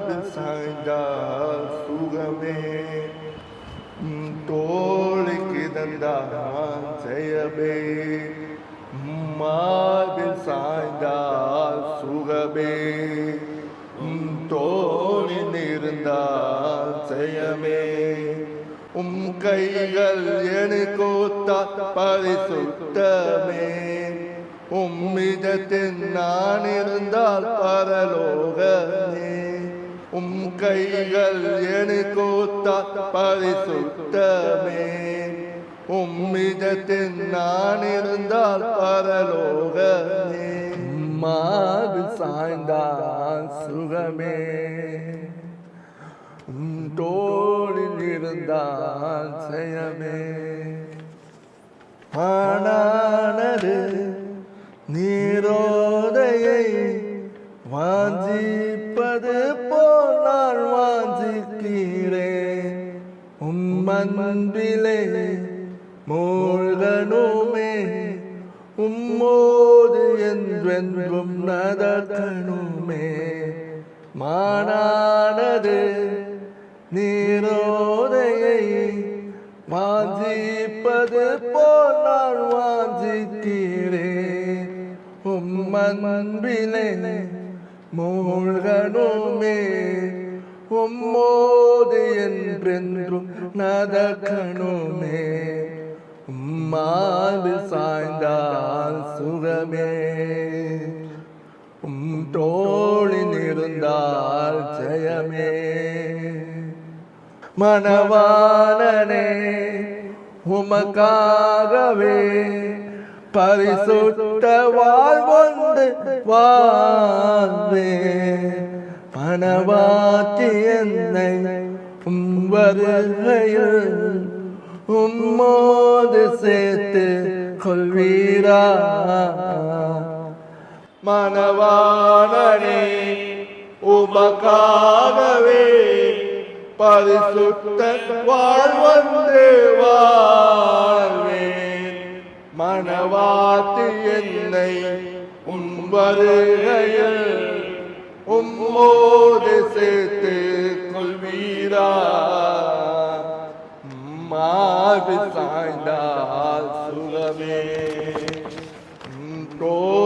மாது சாய்ந்தா சுகமே உம் தோளுக்கு தந்தான் ஜெயமே மாதில் சாய்ந்தால் சுகமே உம் தோளில் இருந்தால் ஜெயமே உம் கைகள் எனக்கோத்தா பரிசுத்தமே உம்மிதத்தில் நான் இருந்தால் பரலோகமே உம் கைகள் எனக்கோத்த பரிசுத்தமே. உம்மிடத்தில் நான் இருந்தால் பரலோகமே. மாது சாய்ந்தால் சுகமே. உம் தோளில் இருந்தால் செயமே ஆனானது நீரோதையை வாஞ்சி வாஞ்சிக்கிறேன் உம்மன்பிலே மூழ்கனுமே உம்மோது என்றென்றும் நடக்கணுமே. மானானது நீரோதையை வாஞ்சிப்பது போல் நான் வாஞ்சிக்கிறேன் உம்மன்பிலே மூழ்கணுமே. உம்மோது என்றென்றும் நடக்கணுமே உம்மாது சாய்ந்தால் சுகமே உம் தோளில் இருந்தால் ஜெயமே மணவாளனே உமக்காகவே பரிசுத்த வாழ்வொன்று வாழ்வே மணவாட்டி என்னை உம் வருகையில் உம்மோது சேர்த்து கொள்வீரா? மணவாளனே உமக்காகவே பரிசுத்த வாழ்வந்து வாழ்வேன். மணவாத்து என்னை உம் வருகையில் Humo de sete colvida, mal besaina sulame. Todo.